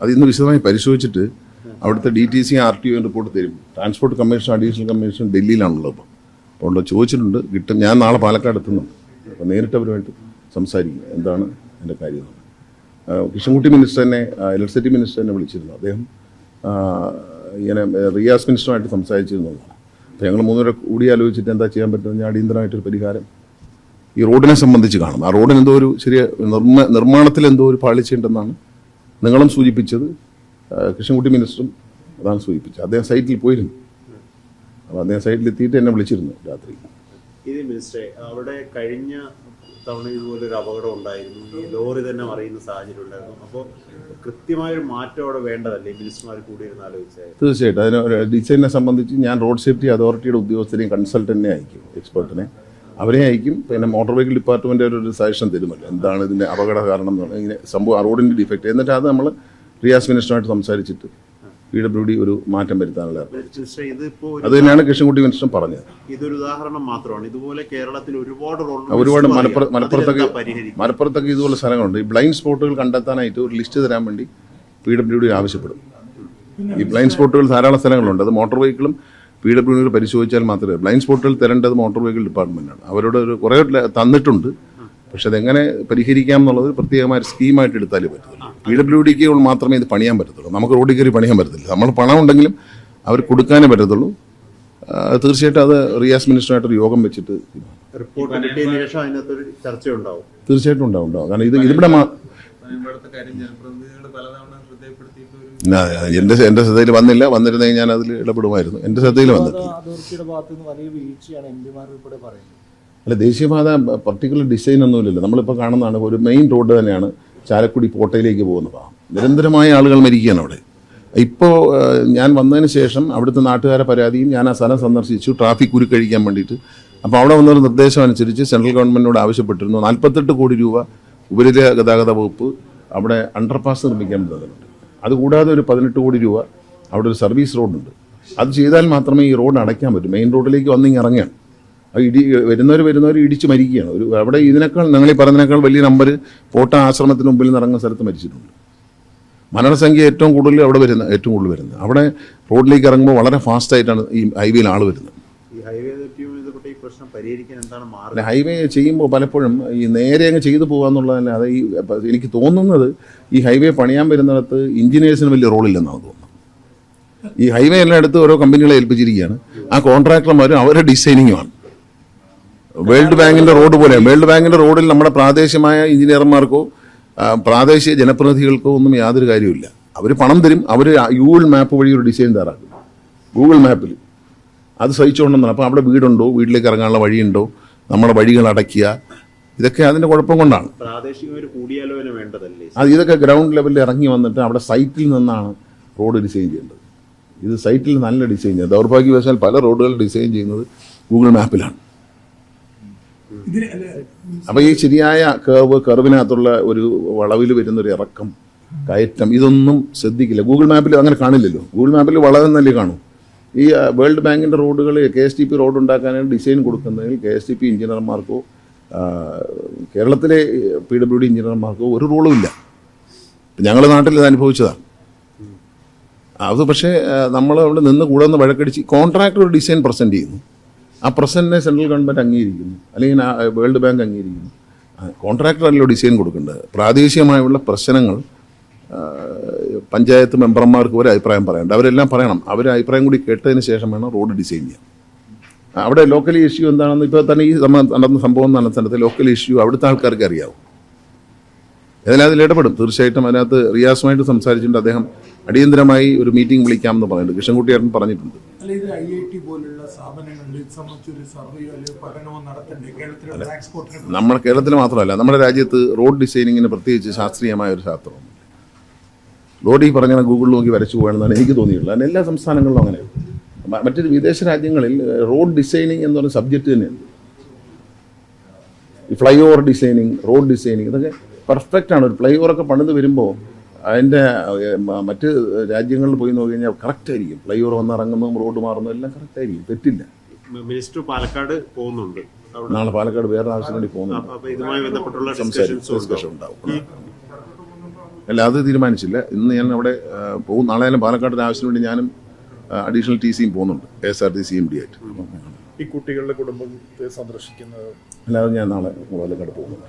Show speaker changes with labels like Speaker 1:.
Speaker 1: അത് ഇന്ന് വിശദമായി പരിശോധിച്ചിട്ട് അവിടുത്തെ D T C R T O report തരും. ട്രാൻസ്പോർട്ട് കമ്മീഷൻ അഡീഷണൽ കമ്മീഷൻ ഡൽഹിയിലാണുള്ളത് അപ്പോൾ അതുകൊണ്ട് ചോദിച്ചിട്ടുണ്ട്. കിട്ടും. ഞാൻ നാളെ പാലക്കാട് എത്തുന്നുണ്ട്. അപ്പോൾ നേരിട്ട് അവരുമായിട്ട് സംസാരിക്കും. എന്താണ് എന്റെ കാര്യം കൃഷ്ണൻകുട്ടി മിനിസ്റ്റർ തന്നെ ഇലക്ട്രിസിറ്റി മിനിസ്റ്റർ തന്നെ വിളിച്ചിരുന്നു. അദ്ദേഹം ഇങ്ങനെ റിയാസ് മിനിസ്റ്ററുമായിട്ട് സംസാരിച്ചിരുന്നു. അപ്പോൾ ഞങ്ങൾ മൂന്നുപേരെ കൂടി ആലോചിച്ചിട്ട് എന്താ ചെയ്യാൻ പറ്റുന്നത്? അടിയന്തരമായിട്ടൊരു പരിഹാരം ഈ റോഡിനെ സംബന്ധിച്ച് കാണും ആ റോഡിന് എന്തോ ഒരു ചെറിയ നിർമ്മ നിർമ്മാണത്തിൽ എന്തോ ഒരു പാളിച്ചയുണ്ടെന്നാണ് നിങ്ങളും സൂചിപ്പിച്ചത് കൃഷ്ണൻകുട്ടി മിനിസ്റ്ററും അതാണ് സൂചിപ്പിച്ചത്. അദ്ദേഹം സൈറ്റിൽ പോയിരുന്നു. അപ്പോൾ അദ്ദേഹം സൈറ്റിൽ എത്തിയിട്ട് എന്നെ വിളിച്ചിരുന്നു രാത്രി.
Speaker 2: ഇത് മിനിസ്റ്ററെ അവിടെ കഴിഞ്ഞ തവണ ഇതുപോലെ ഒരു അപകടം ഉണ്ടായിരുന്നു. ഈ ലോറി തന്നെ മറിയുന്ന സാഹചര്യം ഉണ്ടായിരുന്നു. അപ്പോൾ കൃത്യമായൊരു മാറ്റം അവിടെ വേണ്ടതല്ലേ? മിനിസ്റ്റർമാർ കൂടിയിരുന്ന് ആലോചിച്ചാൽ
Speaker 1: തീർച്ചയായിട്ടും. അതിന് ഡിസൈനെ സംബന്ധിച്ച് ഞാൻ റോഡ് സേഫ്റ്റി അതോറിറ്റിയുടെ ഉദ്യോഗസ്ഥരെയും കൺസൾട്ടന്റിനെ അയക്കും എക്സ്പേർട്ടിനെ. അവരെ അയക്കും. പിന്നെ മോട്ടോർ വെഹിക്കിൾ ഡിപ്പാർട്ട്മെന്റ് ഒരു സജഷൻ തരുമല്ലോ. എന്താണ് ഇതിന്റെ അപകട കാരണം എന്ന് പറഞ്ഞാൽ ഇങ്ങനെ സംഭവം ആ റോഡിന്റെ ഡിഫക്റ്റ് എന്നിട്ട് അത് നമ്മൾ റിയാസ് മിനിസ്റ്ററുമായിട്ട് സംസാരിച്ചിട്ട് പി ഡബ്ല്യു ഡി ഒരു മാറ്റം വരുത്താനുള്ള.
Speaker 2: മിനിസ്റ്റർ
Speaker 1: അത് തന്നെയാണ് കൃഷ്ണൻകുട്ടി മിനിസ്റ്ററും പറഞ്ഞത്.
Speaker 2: ഇതൊരു ഉദാഹരണം മാത്രമാണ്. ഇതുപോലെ കേരളത്തിൽ ഒരുപാട്
Speaker 1: ഒരുപാട്. മലപ്പുറത്തൊക്കെ മലപ്പുറത്തൊക്കെ ഇതുപോലെ സ്ഥലങ്ങളുണ്ട്. ഈ ബ്ലൈൻഡ് സ്പോട്ടുകൾ കണ്ടെത്താനായിട്ട് ഒരു ലിസ്റ്റ് തരാൻ വേണ്ടി പി ഡബ്ല്യു ഡി ആവശ്യപ്പെടും. ഈ ബ്ലൈൻഡ് സ്പോട്ടുകൾ ധാരാളം സ്ഥലങ്ങളുണ്ട്. അത് മോട്ടോർ വെഹിക്കിളും പി ഡബ്ല്യു ഡി പരിശോധിച്ചാൽ മാത്രമേ ബ്ലൈൻഡ് സ്പോട്ടുകൾ തരേണ്ടത് മോട്ടോർ വെഹിക്കിൾ ഡിപ്പാർട്ട്മെന്റാണ് അവരോട് ഒരു കുറേ തന്നിട്ടുണ്ട്. പക്ഷെ അതെങ്ങനെ പരിഹരിക്കാം എന്നുള്ളത് പ്രത്യേകമായ ഒരു സ്കീമായിട്ട് എടുത്താലേ പറ്റത്തുള്ളൂ. പി ഡബ്ല്യു ഡിക്ക് മാത്രമേ ഇത് പണിയാൻ പറ്റത്തുള്ളൂ. നമുക്ക് റോഡിൽ കയറി പണിയാൻ പറ്റത്തില്ല. നമ്മൾ പണം ഉണ്ടെങ്കിലും അവർ കൊടുക്കാനേ പറ്റത്തുള്ളൂ. തീർച്ചയായിട്ടും അത് റിയാസ് മിനിസ്റ്ററുമായിട്ടൊരു യോഗം വെച്ചിട്ട്
Speaker 2: റിപ്പോർട്ട് കിട്ടിയതിനു ശേഷം അതിനകത്തൊരു ചർച്ച
Speaker 1: തീർച്ചയായിട്ടും ഉണ്ടാവും. ഉണ്ടാവും. കാരണം ഇത് ഇതിവിടെ എന്റെ എന്റെ ശ്രദ്ധയിൽ വന്നില്ല വന്നിരുന്നെങ്കിൽ ഞാൻ അതിൽ ഇടപെടുമായിരുന്നു. എന്റെ ശ്രദ്ധയിൽ വന്നിട്ടില്ല അല്ല ദേശീയപാത പർട്ടിക്കുലർ ഡിസൈൻ ഒന്നുമില്ലല്ലോ നമ്മളിപ്പോൾ കാണുന്നതാണ് ഒരു മെയിൻ റോഡ് തന്നെയാണ് ചാലക്കുടി കോട്ടയിലേക്ക് പോകുന്ന ഭാഗം. നിരന്തരമായ ആളുകൾ മരിക്കുകയാണ് അവിടെ. ഇപ്പോൾ ഞാൻ വന്നതിന് ശേഷം അവിടുത്തെ നാട്ടുകാരെ പരാതിയും ഞാൻ ആ സ്ഥലം സന്ദർശിച്ചു. ട്രാഫിക് കുരുക്കഴിക്കാൻ വേണ്ടിയിട്ട്. അപ്പോൾ അവിടെ വന്നൊരു നിർദ്ദേശം അനുസരിച്ച് സെൻട്രൽ ഗവൺമെന്റിനോട് ആവശ്യപ്പെട്ടിരുന്നു. നാൽപ്പത്തെട്ട് കോടി രൂപ ഉപരിതല ഗതാഗത വകുപ്പ് അവിടെ അണ്ടർപാസ് നിർമ്മിക്കാൻ തന്നിട്ടുണ്ട് അതുകൂടാതെ ഒരു പതിനെട്ട് കോടി രൂപ അവിടെ ഒരു സർവീസ് റോഡുണ്ട് അത് ചെയ്താൽ മാത്രമേ ഈ റോഡ് അടയ്ക്കാൻ പറ്റൂ. മെയിൻ റോഡിലേക്ക് വന്നിങ്ങ് ഇറങ്ങുകയാണ് അത് ഇടി വരുന്നവർ വരുന്നവർ ഇടിച്ച് മരിക്കുകയാണ്. ഒരു അവിടെ ഇതിനേക്കാൾ നിങ്ങൾ ഈ പറഞ്ഞതിനേക്കാൾ വലിയ നമ്പർ പോട്ട ആശ്രമത്തിന് മുമ്പിൽ നിന്ന് ഇറങ്ങുന്ന സ്ഥലത്ത് മരിച്ചിട്ടുണ്ട്. മരണസംഖ്യ ഏറ്റവും കൂടുതൽ അവിടെ വരുന്ന ഏറ്റവും കൂടുതൽ വരുന്നത്. അവിടെ റോഡിലേക്ക് ഇറങ്ങുമ്പോൾ വളരെ ഫാസ്റ്റായിട്ടാണ് ഈ ഹൈവേയിൽ ആൾ വരുന്നത്.
Speaker 2: ഈ ഹൈവേ പ്രശ്നം പരിഹരിക്കാൻ എന്താണ് മാറുന്നത്
Speaker 1: ഹൈവേ ചെയ്യുമ്പോൾ പലപ്പോഴും ഈ നേരെ അങ്ങ് ചെയ്തു പോകാന്നുള്ളതല്ല അത് ഈ എനിക്ക് തോന്നുന്നത് ഈ ഹൈവേ പണിയാൻ വരുന്നിടത്ത് എഞ്ചിനീയേഴ്സിന് വലിയ റോളില്ലെന്നാണ് തോന്നുന്നത്. ഈ ഹൈവേ എല്ലായിടത്തും ഓരോ കമ്പനികളെ ഏൽപ്പിച്ചിരിക്കുകയാണ്. ആ കോൺട്രാക്ടർമാരും അവരുടെ ഡിസൈനിങ്ങുമാണ്. വേൾഡ് ബാങ്കിന്റെ റോഡ് പോലെ വേൾഡ് ബാങ്കിന്റെ റോഡിൽ നമ്മുടെ പ്രാദേശികമായ എഞ്ചിനീയർമാർക്കോ പ്രാദേശിക ജനപ്രതിനിധികൾക്കോ ഒന്നും യാതൊരു കാര്യമില്ല അവർ പണം തരും അവർ ഗൂഗിൾ മാപ്പ് വഴി ഒരു ഡിസൈൻ തയ്യാറാക്കും. ഗൂഗിൾ മാപ്പിൽ അത് സഹിച്ചുകൊണ്ടെന്നാണ്. അപ്പോൾ അവിടെ വീടുണ്ടോ? വീട്ടിലേക്ക് ഇറങ്ങാനുള്ള വഴിയുണ്ടോ? നമ്മുടെ വഴികൾ അടയ്ക്കുക. ഇതൊക്കെ അതിന്റെ കുഴപ്പം കൊണ്ടാണ്.
Speaker 2: പ്രാദേശിക ഒരു കൂടിയാലോചന വേണ്ടതല്ലേ?
Speaker 1: അത് ഇതൊക്കെ ഗ്രൗണ്ട് ലെവലിൽ ഇറങ്ങി വന്നിട്ട് അവിടെ സൈറ്റിൽ നിന്നാണ് റോഡ് ഡിസൈൻ ചെയ്യേണ്ടത്. ഇത് സൈറ്റിൽ നല്ല ഡിസൈൻ ചെയ്യുന്നത് ദൗർഭാഗ്യവശാൽ പല റോഡുകൾ ഡിസൈൻ ചെയ്യുന്നത് ഗൂഗിൾ മാപ്പിലാണ്. അപ്പോൾ ഈ ശരിയായ കർവ് കർവിനകത്തുള്ള ഒരു വളവിൽ വരുന്നൊരു ഇറക്കം കയറ്റം ഇതൊന്നും ശ്രദ്ധിക്കില്ല. ഗൂഗിൾ മാപ്പിൽ അങ്ങനെ കാണില്ലല്ലോ. ഗൂഗിൾ മാപ്പിൽ വളവെന്നല്ലേ കാണൂ. ഈ വേൾഡ് ബാങ്കിന്റെ റോഡുകൾ K S T P road ഉണ്ടാക്കാനായിട്ട് ഡിസൈൻ കൊടുക്കുന്നതിൽ കെ എസ് ടി പി എഞ്ചിനീയർമാർക്കോ കേരളത്തിലെ പി ഡബ്ല്യു ഡി എഞ്ചിനീയർമാർക്കോ ഒരു റോളും ഇല്ല. ഞങ്ങൾ നാട്ടിൽ ഇത് അനുഭവിച്ചതാണ് അത് പക്ഷേ നമ്മൾ അവിടെ നിന്ന് കൂടെ നിന്ന് വഴക്കടിച്ച് കോൺട്രാക്ടർ ഒരു ഡിസൈൻ പ്രസന്റ് ചെയ്യുന്നു. ആ പ്രസന്റിനെ സെൻട്രൽ ഗവൺമെന്റ് അംഗീകരിക്കുന്നു. അല്ലെങ്കിൽ വേൾഡ് ബാങ്ക് അംഗീകരിക്കുന്നു. കോൺട്രാക്ടർ അല്ലല്ലോ ഡിസൈൻ കൊടുക്കേണ്ടത്. പ്രാദേശികമായുള്ള പ്രശ്നങ്ങൾ പഞ്ചായത്ത് മെമ്പർമാർക്ക് ഒരു അഭിപ്രായം പറയണ്ട അവരെല്ലാം പറയണം. അവർ അഭിപ്രായം കൂടി കേട്ടതിന് ശേഷം വേണം റോഡ് ഡിസൈൻ ചെയ്യാൻ. അവിടെ ലോക്കൽ ഇഷ്യൂ എന്താണെന്ന് ഇപ്പോൾ തന്നെ ഈ നടന്ന സംഭവം നടന്ന സ്ഥലത്ത് ലോക്കൽ ഇഷ്യൂ അവിടുത്തെ ആൾക്കാർക്ക് അറിയാവും. ഏതായാലും അതിൽ ഇടപെടും. തീർച്ചയായിട്ടും അതിനകത്ത് റിയാസുമായിട്ട് സംസാരിച്ചിട്ടുണ്ട്. അദ്ദേഹം അടിയന്തരമായി ഒരു മീറ്റിംഗ് വിളിക്കാമെന്ന് പറയുന്നുണ്ട് കൃഷ്ണൻകുട്ടിയേട്ടൻ പറഞ്ഞിട്ടുണ്ട്. നമ്മുടെ കേരളത്തിൽ മാത്രമല്ല നമ്മുടെ രാജ്യത്ത് റോഡ് ഡിസൈനിങ്ങിന് പ്രത്യേകിച്ച് ശാസ്ത്രീയമായ ഒരു ശാസ്ത്രമുണ്ട്. റോഡ് ഈ പറഞ്ഞ ഗൂഗിളിൽ നോക്കി വരച്ചു പോകണമെന്നാണ് എനിക്ക് തോന്നിയിട്ടുള്ളത്. അതിന് എല്ലാ സംസ്ഥാനങ്ങളിലും അങ്ങനെ മ- മറ്റൊരു വിദേശ രാജ്യങ്ങളിൽ റോഡ് ഡിസൈനിങ് എന്ന് പറയുന്ന സബ്ജക്റ്റ് തന്നെയുണ്ട്. ഈ fly over designing road designing ഇതൊക്കെ പെർഫെക്റ്റ് ആണ്. ഒരു ഫ്ലൈ ഓവറൊക്കെ പണിത് വരുമ്പോൾ അതിന്റെ മറ്റ് രാജ്യങ്ങളിൽ പോയി നോക്കി കഴിഞ്ഞാൽ കറക്റ്റ് ആയിരിക്കും. ഫ്ലൈ ഓവർ വന്ന് ഇറങ്ങുന്നതും റോഡ് മാറുന്നതും എല്ലാം കറക്റ്റ് ആയിരിക്കും. തെറ്റില്ല.
Speaker 2: മിനിസ്റ്റർ പാലക്കാട് പോകുന്നുണ്ട്.
Speaker 1: നാളെ പാലക്കാട് വേറെ ആവശ്യം വേണ്ടി പോകുന്നുണ്ട്.
Speaker 2: ഇതുമായി ബന്ധപ്പെട്ടുള്ള
Speaker 1: ഡിസ്കഷൻ ഉണ്ടാവും. അല്ല അത് തീരുമാനിച്ചില്ല. ഇന്ന് ഞാൻ അവിടെ പോകും. നാളെ ഞാൻ പാലക്കാടിന് ആവശ്യത്തിന് വേണ്ടി ഞാനും അഡീഷണൽ ടി സിയും പോകുന്നുണ്ട്. K S R T C M D ആയിട്ട്
Speaker 3: ഈ കുട്ടികളുടെ കുടുംബത്തെ സന്ദർശിക്കുന്നത്
Speaker 1: അല്ലാതെ ഞാൻ നാളെ പാലക്കാട് പോകുന്നുണ്ട്